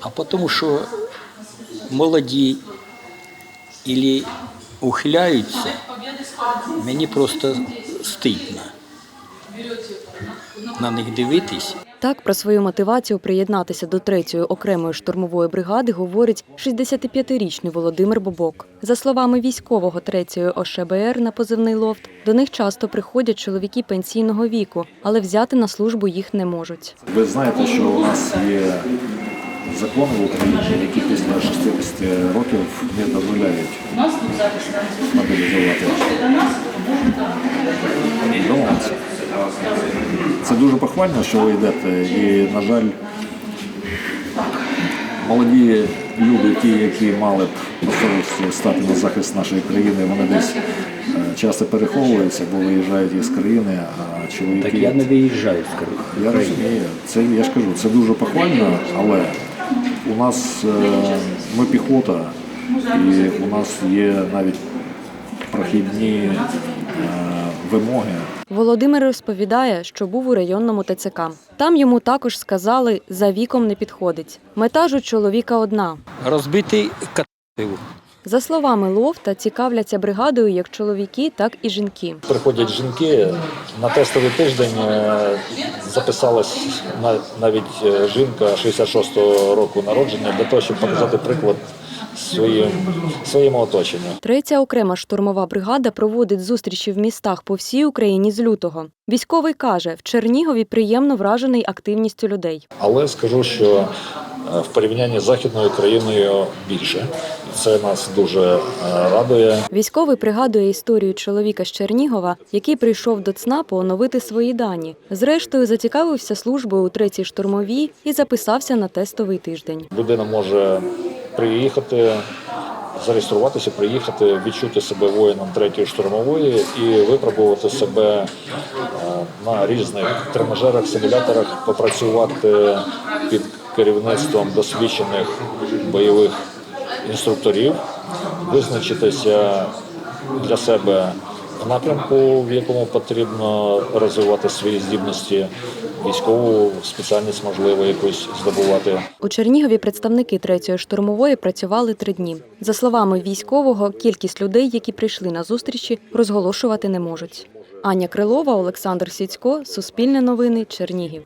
А тому що молоді ілі ухиляються, мені просто стидно на них дивитись. Так про свою мотивацію приєднатися до третьої окремої штурмової бригади говорить 65-річний Володимир Бобок. За словами військового третьої ОШБР на позивний лофт, до них часто приходять чоловіки пенсійного віку, але взяти на службу їх не можуть. Ви знаєте, що у нас є закони в Україні, які після 60 років не дозволяють мобілізувати. Це дуже похвально, що ви йдете. І, на жаль, молоді люди, ті, які мали б можливість стати на захист нашої країни, вони десь е, часто переховуються, бо виїжджають із країни, а чоловіки. Так я не виїжджаю з країни. Я розумію, це я ж кажу, це дуже похвально, але у нас е, ми піхота, і у нас є навіть прохідні е, вимоги. Володимир розповідає, що був у районному ТЦК. Там йому також сказали, за віком не підходить. Мета ж у чоловіка одна. Розбитий катив. За словами Лофта, цікавляться бригадою як чоловіки, так і жінки. Приходять жінки на тестовий тиждень. е, Записалась на- навіть е, жінка 66-го року народження для того, щоб показати приклад своїм своєму оточенню. Третя окрема штурмова бригада проводить зустрічі в містах по всій Україні з лютого. Військовий каже, в Чернігові приємно вражений активністю людей. Але скажу, що в порівнянні з західною країною більше. Це нас дуже е, радує. Військовий пригадує історію чоловіка з Чернігова, який прийшов до ЦНАПу оновити свої дані. Зрештою, зацікавився службою у третій штурмовій і записався на тестовий тиждень. Людина може приїхати, зареєструватися, приїхати, відчути себе воїном третьої штурмової і випробувати себе е, на різних тренажерах, симуляторах, попрацювати під керівництвом досвідчених бойових інструкторів, визначитися для себе в напрямку, в якому потрібно розвивати свої здібності, військову спеціальність можливо якусь здобувати. У Чернігові представники третьої штурмової працювали три дні. За словами військового, кількість людей, які прийшли на зустрічі, розголошувати не можуть. Аня Крилова, Олександр Сіцько, Суспільне новини, Чернігів.